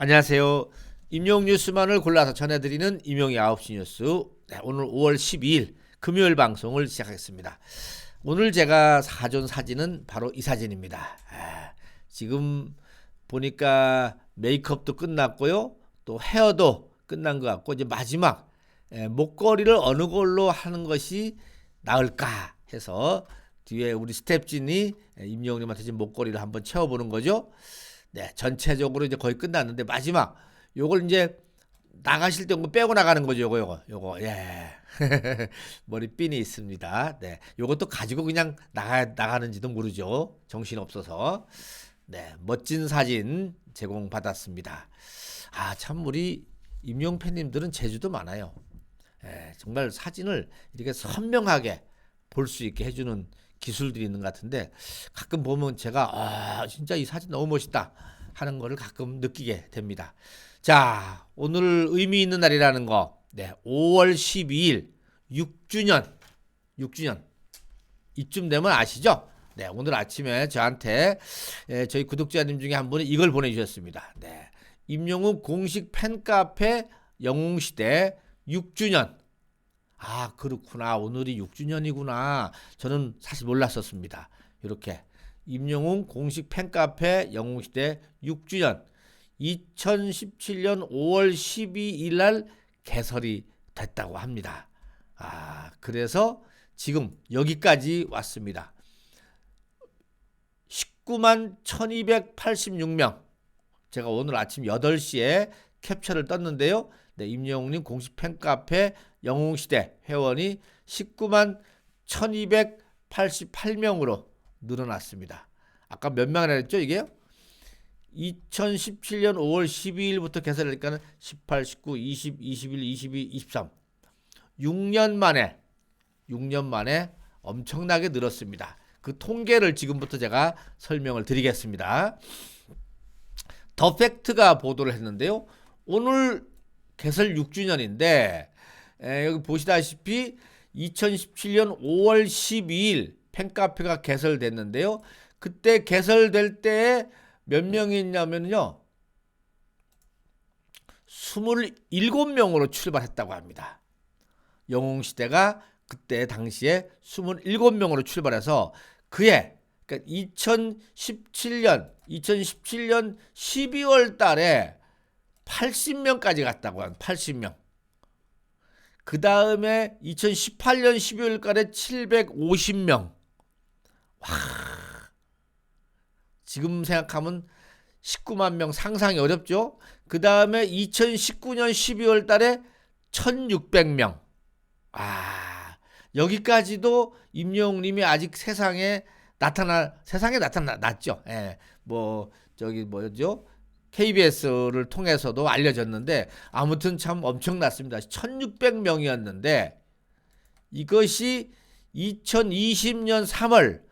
안녕하세요. 임용 뉴스만을 골라서 전해드리는 임용의 9시 뉴스. 네, 오늘 5월 12일 금요일 방송을 시작하겠습니다. 오늘 제가 사준 사진은 바로 이 사진입니다. 아, 지금 보니까 메이크업도 끝났고요. 또 헤어도 끝난 것 같고 이제 마지막 에, 목걸이를 어느 걸로 하는 것이 나을까 해서 뒤에 우리 스텝진이 임영님한테 지금 목걸이를 한번 채워보는 거죠. 네, 전체적으로 이제 거의 끝났는데 마지막 요걸 이제 나가실 때 요거 빼고 나가는 거죠. 요거 요거 요거 예. 머리 핀이 있습니다. 네. 요것도 가지고 그냥 나가 나가는지도 모르죠. 정신 없어서. 네. 멋진 사진 제공 받았습니다. 아, 참 우리 임용 팬님들은 제주도 많아요. 예, 정말 사진을 이렇게 선명하게 볼 수 있게 해주는 기술들이 있는 것 같은데 가끔 보면 제가 아 진짜 이 사진 너무 멋있다 하는 거를 가끔 느끼게 됩니다. 자 오늘 의미 있는 날이라는 거, 네 5월 12일 6주년 6주년 이쯤 되면 아시죠? 네 오늘 아침에 저한테 예, 저희 구독자님 중에 한 분이 이걸 보내주셨습니다. 네 임영웅 공식 팬카페 영웅시대 6주년 아, 그렇구나. 오늘이 6주년이구나. 저는 사실 몰랐었습니다. 이렇게 임영웅 공식 팬카페 영웅시대 6주년 2017년 5월 12일 날 개설이 됐다고 합니다. 아, 그래서 지금 여기까지 왔습니다. 19만 1286명. 제가 오늘 아침 8시에 캡처를 떴는데요. 네, 임영웅님 공식 팬카페 영웅시대 회원이 19만 1288명으로 늘어났습니다. 아까 몇 명이라 했죠, 이게요? 2017년 5월 12일부터 개설하니까는 18, 19, 20, 21, 22, 23. 6년 만에 6년 만에 엄청나게 늘었습니다. 그 통계를 지금부터 제가 설명을 드리겠습니다. 더 팩트가 보도를 했는데요. 오늘 개설 6주년인데 에, 여기 보시다시피 2017년 5월 12일 팬카페가 개설됐는데요. 그때 개설될 때 몇 명이 있냐면요. 27명으로 출발했다고 합니다. 영웅시대가 그때 당시에 27명으로 출발해서 그해 그러니까 2017년 2017년 12월 달에 80명까지 갔다고 한 80명. 그 다음에 2018년 12월달에 750명. 와. 지금 생각하면 19만 명 상상이 어렵죠? 그 다음에 2019년 12월 달에 1600명. 아, 여기까지도 임영웅 님이 아직 세상에 나타나, 세상에 나타났죠. 예, 뭐, 저기 뭐죠? KBS를 통해서도 알려졌는데 아무튼 참 엄청났습니다. 1600명이었는데 이것이 2020년 3월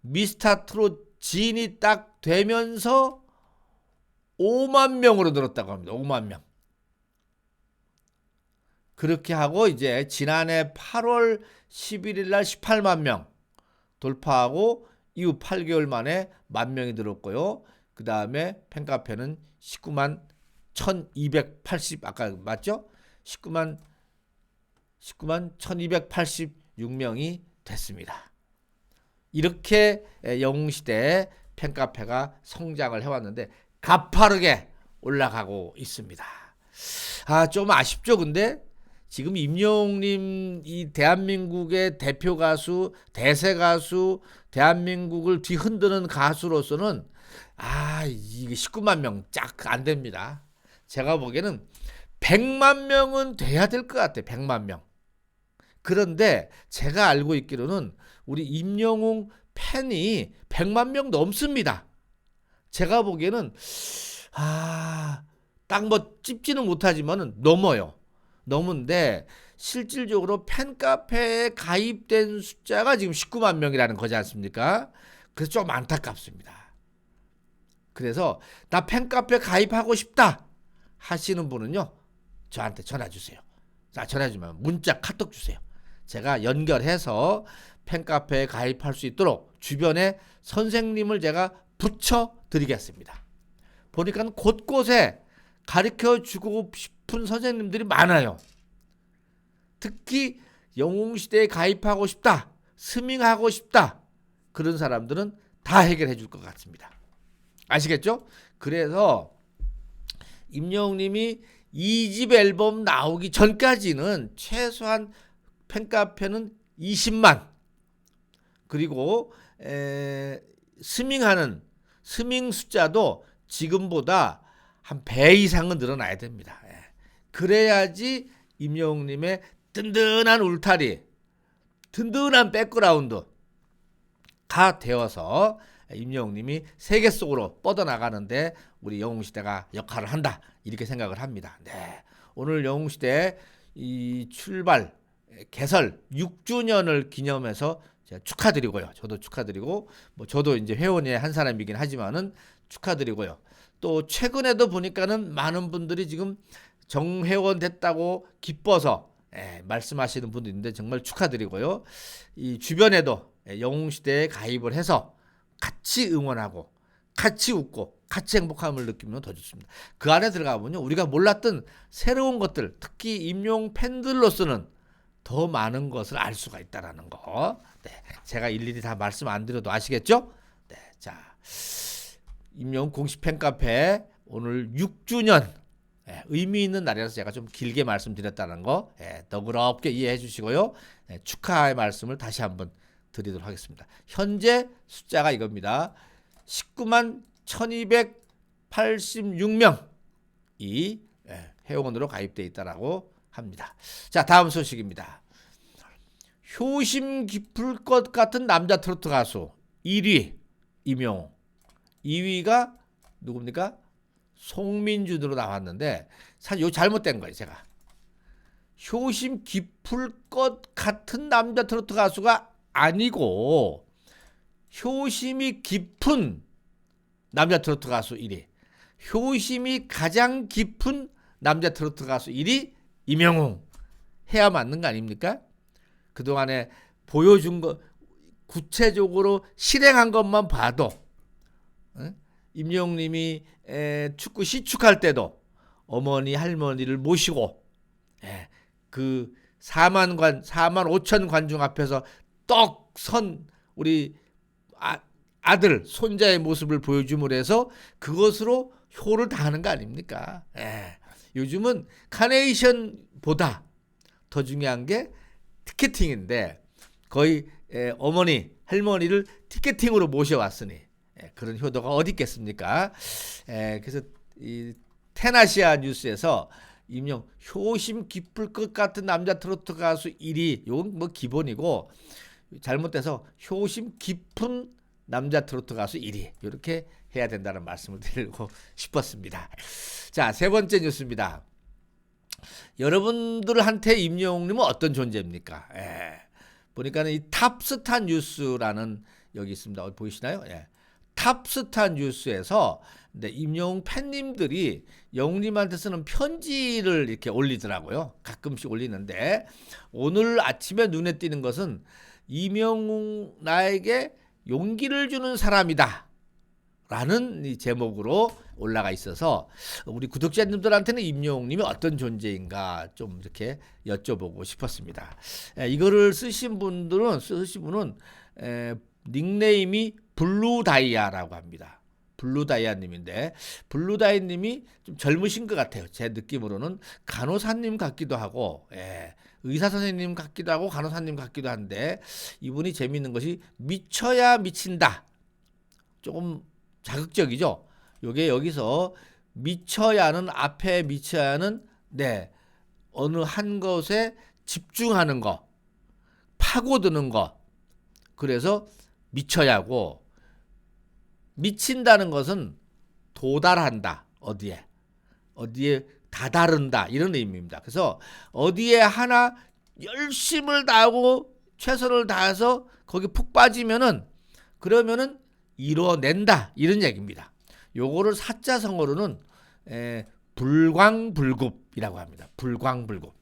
미스터 트롯 진이 딱 되면서 5만 명으로 늘었다고 합니다. 5만 명. 그렇게 하고 이제 지난해 8월 11일 날 18만 명 돌파하고 이후 8개월 만에 만 명이 늘었고요. 그 다음에 팬카페는 19만 1280 아까 맞죠? 19만 19만 1286명이 됐습니다. 이렇게 영웅 시대 팬카페가 성장을 해왔는데 가파르게 올라가고 있습니다. 아, 좀 아쉽죠, 근데? 지금 임영웅님 이 대한민국의 대표 가수, 대세 가수, 대한민국을 뒤흔드는 가수로서는 아, 이게 19만 명짝안 됩니다. 제가 보기에는 100만 명은 돼야 될 것 같아요. 100만 명. 그런데 제가 알고 있기로는 우리 임영웅 팬이 100만 명 넘습니다. 제가 보기에는 아, 딱 뭐 찝지는 못하지만은 넘어요. 넘은데 실질적으로 팬카페에 가입된 숫자가 지금 19만 명이라는 거지 않습니까? 그래서 좀 안타깝습니다. 그래서 나 팬카페 가입하고 싶다 하시는 분은요 저한테 전화 주세요. 자 전화 주면 문자 카톡 주세요. 제가 연결해서 팬카페에 가입할 수 있도록 주변에 선생님을 제가 붙여 드리겠습니다. 보니까 곳곳에 가르쳐 주고 싶은 선생님들이 많아요. 특히 영웅시대에 가입하고 싶다, 스밍하고 싶다 그런 사람들은 다 해결해 줄 것 같습니다. 아시겠죠? 그래서 임영웅님이 2집 앨범 나오기 전까지는 최소한 팬카페는 20만 그리고 에, 스밍하는 스밍 숫자도 지금보다 한 배 이상은 늘어나야 됩니다. 예. 그래야지 임영웅님의 든든한 울타리, 든든한 백그라운드가 되어서 임영웅님이 세계 속으로 뻗어나가는데 우리 영웅시대가 역할을 한다 이렇게 생각을 합니다. 네. 오늘 영웅시대 이 출발 개설 6주년을 기념해서 축하드리고요. 저도 축하드리고 뭐 저도 이제 회원의 한 사람이긴 하지만은 축하드리고요. 또 최근에도 보니까는 많은 분들이 지금 정회원 됐다고 기뻐서 예, 말씀하시는 분도 있는데 정말 축하드리고요. 이 주변에도 예, 영웅시대에 가입을 해서 같이 응원하고 같이 웃고 같이 행복함을 느끼면 더 좋습니다. 그 안에 들어가면요. 우리가 몰랐던 새로운 것들, 특히 임용 팬들로서는 더 많은 것을 알 수가 있다라는 거. 네, 제가 일일이 다 말씀 안 드려도 아시겠죠? 네, 자, 임용 공식 팬카페 오늘 6주년 예, 의미 있는 날이라서 제가 좀 길게 말씀드렸다는 거 예, 너그럽게 이해해 주시고요. 예, 축하의 말씀을 다시 한번 드리도록 하겠습니다. 현재 숫자가 이겁니다. 19만 1286명이 예, 회원으로 가입돼 있다라고 합니다. 자, 다음 소식입니다. 효심 깊을 것 같은 남자 트로트 가수 1위 임영웅 2위가 누굽니까? 송민준으로 나왔는데 사실 요 잘못된 거예요 제가 효심 깊을 것 같은 남자 트로트 가수가 아니고 효심이 깊은 남자 트로트 가수 1위 효심이 가장 깊은 남자 트로트 가수 1위 임영웅 해야 맞는 거 아닙니까? 그동안에 보여준 거 구체적으로 실행한 것만 봐도 응? 임영웅님이 에, 축구 시축할 때도 어머니 할머니를 모시고 에, 그 4만 관 4만 5천 관중 앞에서 떡 선 우리 아, 아들 손자의 모습을 보여줌으로 해서 그것으로 효를 다하는 거 아닙니까? 에, 요즘은 카네이션보다 더 중요한 게 티켓팅인데 거의 에, 어머니 할머니를 티켓팅으로 모셔왔으니 예, 그런 효도가 어디 있겠습니까? 에, 그래서 이 테나시아 뉴스에서 임용 효심 깊을 것 같은 남자 트로트 가수 1위 이건 뭐 기본이고 잘못돼서 효심 깊은 남자 트로트 가수 1위 이렇게 해야 된다는 말씀을 드리고 싶었습니다. 자, 세 번째 뉴스입니다. 여러분들한테 임영웅님은 어떤 존재입니까? 예. 보니까는 이 탑스타 뉴스라는 여기 있습니다. 어, 보이시나요? 예. 탑스타 뉴스에서 네, 임영웅 팬님들이 영웅님한테 쓰는 편지를 이렇게 올리더라고요. 가끔씩 올리는데 오늘 아침에 눈에 띄는 것은 임영웅 나에게 용기를 주는 사람이다. 라는 이 제목으로 올라가 있어서 우리 구독자님들한테는 임영웅님이 어떤 존재인가 좀 이렇게 여쭤보고 싶었습니다. 에, 이거를 쓰신 분들은 쓰신 분은 에, 닉네임이 블루다이아라고 합니다. 블루다이아님인데 블루다이님이 좀 젊으신 것 같아요. 제 느낌으로는 간호사님 같기도 하고 예, 의사 선생님 같기도 하고 간호사님 같기도 한데 이분이 재미있는 것이 미쳐야 미친다. 조금 자극적이죠. 요게 여기서 미쳐야는 앞에 미쳐야는 네 어느 한 것에 집중하는 거, 파고드는 거. 그래서 미쳐야고 미친다는 것은 도달한다. 어디에? 어디에 다다른다. 이런 의미입니다. 그래서 어디에 하나 열심을 다하고 최선을 다해서 거기 푹 빠지면은 그러면은 이뤄낸다. 이런 얘기입니다. 요거를 사자성어로는 에, 불광불급이라고 합니다. 불광불급.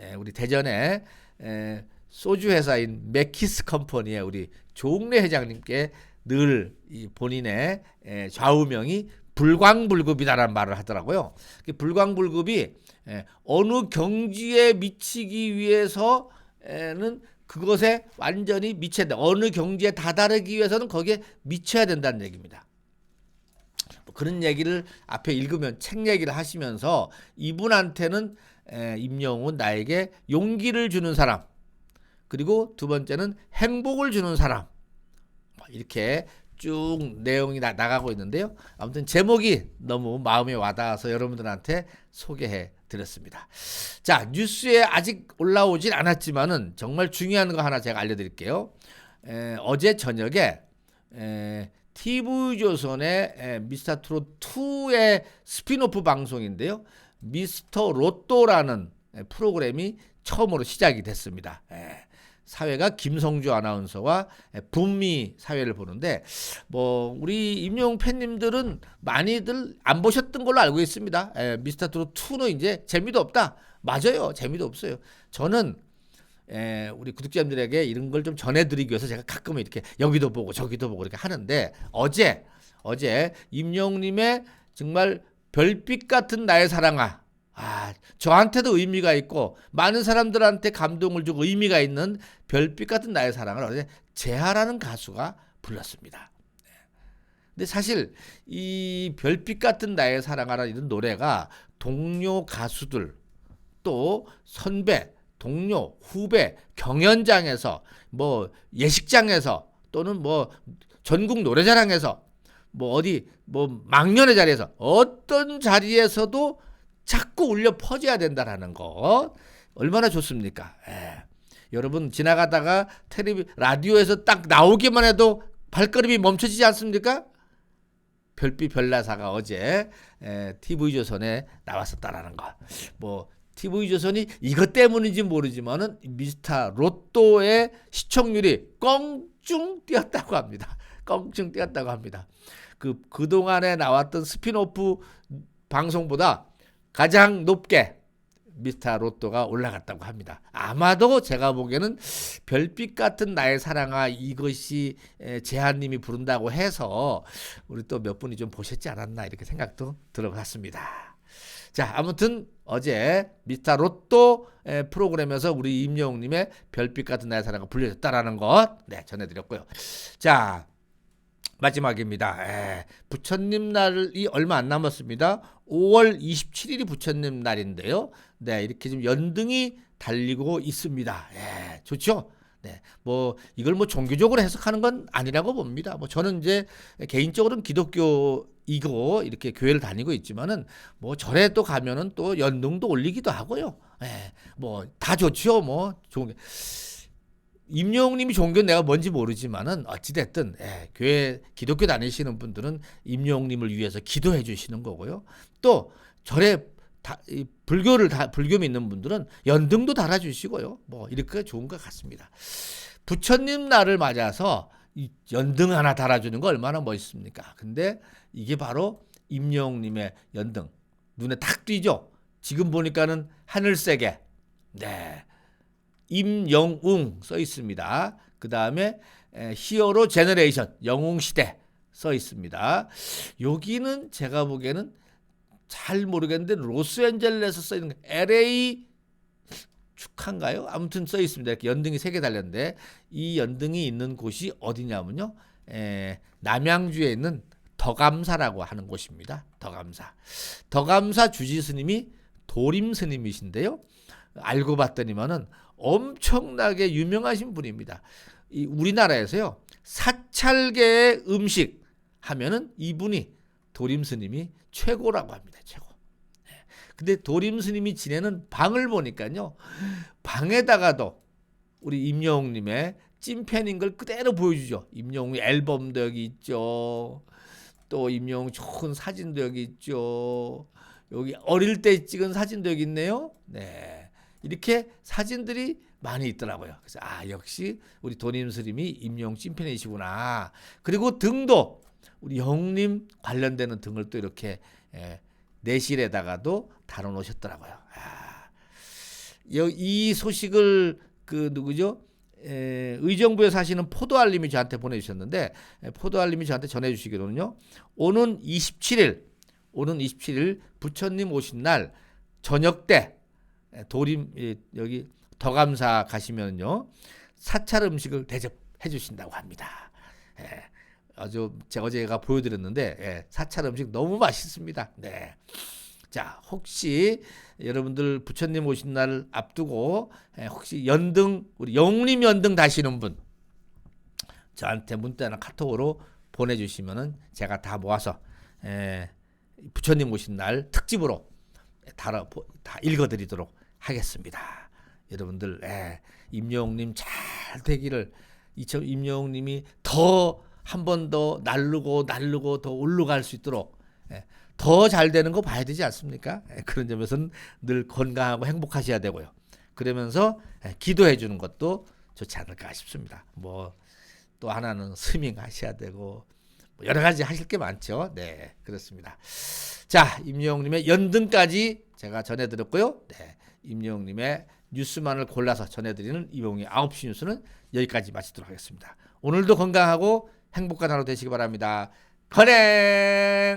에, 우리 대전에 에, 소주 회사인 맥키스 컴퍼니의 우리 조웅래 회장님께 늘이 본인의 에, 좌우명이 불광불급이다라는 말을 하더라고요. 그 불광불급이 예, 어느 경지에 미치기 위해서는 그것에 완전히 미쳐야 돼. 어느 경지에 다다르기 위해서는 거기에 미쳐야 된다는 얘기입니다. 뭐 그런 얘기를 앞에 읽으면 책 얘기를 하시면서 이분한테는 에, 임영웅은 나에게 용기를 주는 사람 그리고 두 번째는 행복을 주는 사람 뭐 이렇게 쭉 내용이 나, 나가고 있는데요. 아무튼 제목이 너무 마음에 와닿아서 여러분들한테 소개해 드렸습니다. 자 뉴스에 아직 올라오진 않았지만은 정말 중요한 거 하나 제가 알려드릴게요. 에, 어제 저녁에 에, TV조선의 에, 미스터 트롯 2의 스피노프 방송인데요. 미스터 로또라는 에, 프로그램이 처음으로 시작이 됐습니다. 에, 사회가 김성주 아나운서와 에, 분미 사회를 보는데 뭐 우리 임용 팬님들은 많이들 안 보셨던 걸로 알고 있습니다. 에, 미스터 트롯 2는 이제 재미도 없다. 맞아요. 재미도 없어요. 저는 에, 우리 구독자님들에게 이런 걸 좀 전해드리기 위해서 제가 가끔 이렇게 여기도 보고 저기도 보고 이렇게 하는데 어제 어제 임영님의 정말 별빛 같은 나의 사랑아 아 저한테도 의미가 있고 많은 사람들한테 감동을 주고 의미가 있는 별빛 같은 나의 사랑을 어제 재하라는 가수가 불렀습니다. 네. 근데 사실 이 별빛 같은 나의 사랑아라는 이런 노래가 동료 가수들 또 선배 동료, 후배, 경연장에서 뭐 예식장에서 또는 뭐 전국 노래자랑에서 뭐 어디 뭐 망년의 자리에서 어떤 자리에서도 자꾸 울려 퍼져야 된다라는 거 얼마나 좋습니까? 예. 여러분 지나가다가 텔레비 라디오에서 딱 나오기만 해도 발걸음이 멈춰지지 않습니까? 별빛 별나사가 어제 에, TV조선에 나왔었다라는 거. 뭐 TV조선이 이것 때문인지 모르지만은 미스터 로또의 시청률이 껑충 뛰었다고 합니다. 껑충 뛰었다고 합니다. 그 그동안에 나왔던 스피노프 방송보다 가장 높게 미스터 로또가 올라갔다고 합니다. 아마도 제가 보기에는 별빛 같은 나의 사랑아 이것이 재한님이 부른다고 해서 우리 또 몇 분이 좀 보셨지 않았나 이렇게 생각도 들어갔습니다. 자, 아무튼 어제 미스터 로또 프로그램에서 우리 임영웅님의 별빛 같은 나의 사랑가 불려졌다라는 것, 네, 전해드렸고요. 자, 마지막입니다. 에, 부처님 날이 얼마 안 남았습니다. 5월 27일이 부처님 날인데요. 네, 이렇게 좀 연등이 달리고 있습니다. 예, 좋죠? 네, 뭐 이걸 뭐 종교적으로 해석하는 건 아니라고 봅니다. 뭐 저는 이제 개인적으로는 기독교이고 이렇게 교회를 다니고 있지만은 뭐 절에 또 가면은 또 연등도 올리기도 하고요. 예, 뭐 다 좋죠. 뭐 좋은 게. 임영웅님이 종교 내가 뭔지 모르지만은 어찌됐든 예, 교회 기독교 다니시는 분들은 임영웅님을 위해서 기도해 주시는 거고요. 또 절에 다, 이 불교를 다 불교 믿는 분들은 연등도 달아주시고요. 뭐 이렇게 좋은 것 같습니다. 부처님 날을 맞아서 이 연등 하나 달아주는 거 얼마나 멋있습니까? 근데 이게 바로 임영웅님의 연등 눈에 탁 띄죠. 지금 보니까는 하늘색에 네. 임영웅 써 있습니다. 그 다음에 히어로 제너레이션 영웅 시대 써 있습니다. 여기는 제가 보기에는 잘 모르겠는데 로스앤젤레스 써 있는 LA 축한가요? 아무튼 써 있습니다. 이렇게 연등이 세 개 달렸는데 이 연등이 있는 곳이 어디냐면요. 에, 남양주에 있는 덕암사라고 하는 곳입니다. 덕암사. 덕암사 주지 스님이 도림 스님이신데요. 알고 봤더니만은 엄청나게 유명하신 분입니다. 이 우리나라에서요 사찰계의 음식 하면은 이분이 도림 스님이 최고라고 합니다. 최고. 네. 근데 도림 스님이 지내는 방을 보니까요 방에다가도 우리 임영웅 님의 찐팬인 걸 그대로 보여주죠. 임영웅 앨범도 여기 있죠. 또 임영웅 좋은 사진도 여기 있죠. 여기 어릴 때 찍은 사진도 여기 있네요. 네. 이렇게 사진들이 많이 있더라고요. 그래서 아 역시 우리 도님 스님이 임용 찐팬이시구나. 그리고 등도 우리 영님 관련되는 등을 또 이렇게 예, 내실에다가도 달아 놓으셨더라고요. 아, 이 소식을 그 누구죠? 에, 의정부에 사시는 포도알님이 저한테 보내주셨는데 에, 포도알님이 저한테 전해주시기로는요. 오는 27일, 오는 27일 부처님 오신 날 저녁 때 에, 도림 예, 여기 덕암사 가시면요 사찰 음식을 대접해 주신다고 합니다. 예, 아주 제가 어제가 보여드렸는데 예, 사찰 음식 너무 맛있습니다. 네. 자, 혹시 여러분들 부처님 오신 날 앞두고 에, 혹시 연등 우리 영림 연등 다시는 분 저한테 문자나 카톡으로 보내주시면은 제가 다 모아서 에, 부처님 오신 날 특집으로 다, 다 읽어드리도록 하겠습니다. 여러분들 에, 임영웅님 잘 되기를 이처 임영웅님이 더 한 번 더 날르고 날르고 더 올라갈 수 있도록 예, 더잘 되는 거 봐야 되지 않습니까? 예, 그런 점에서는 늘 건강하고 행복하셔야 되고요. 그러면서 예, 기도해 주는 것도 좋지 않을까 싶습니다. 뭐 또 하나는 스밍 하셔야 되고 뭐 여러 가지 하실 게 많죠. 네, 그렇습니다. 자, 임영웅님의 연등까지 제가 전해드렸고요. 네, 임영웅님의 뉴스만을 골라서 전해드리는 이용의 9시 뉴스는 여기까지 마치도록 하겠습니다. 오늘도 건강하고 행복한 하루 되시기 바랍니다. 건행!